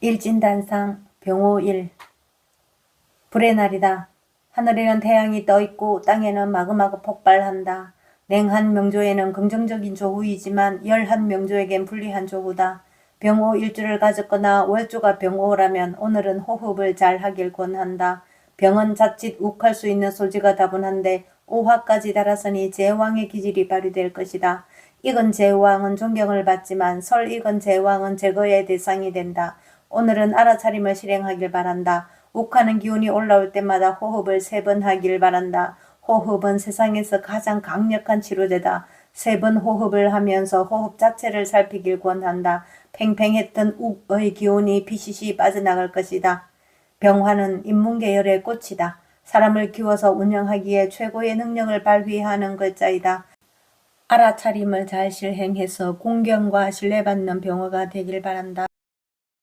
일진단상 병호 1 불의 날이다. 하늘에는 태양이 떠 있고 땅에는 마구마구 폭발한다. 냉한 명조에는 긍정적인 조후이지만 열한 명조에겐 불리한 조후다. 병호 일주를 가졌거나 월주가 병호라면 오늘은 호흡을 잘 하길 권한다. 병은 자칫 욱할 수 있는 소지가 다분한데 오화까지 달았으니 제왕의 기질이 발휘될 것이다. 익은 제왕은 존경을 받지만 설 익은 제왕은 제거의 대상이 된다. 오늘은 알아차림을 실행하길 바란다. 욱하는 기운이 올라올 때마다 호흡을 세 번 하길 바란다. 호흡은 세상에서 가장 강력한 치료제다. 세 번 호흡을 하면서 호흡 자체를 살피길 권한다. 팽팽했던 욱의 기운이 비시시 빠져나갈 것이다. 병화는 인문계열의 꽃이다. 사람을 키워서 운영하기에 최고의 능력을 발휘하는 글자이다. 알아차림을 잘 실행해서 공경과 신뢰받는 병화가 되길 바란다.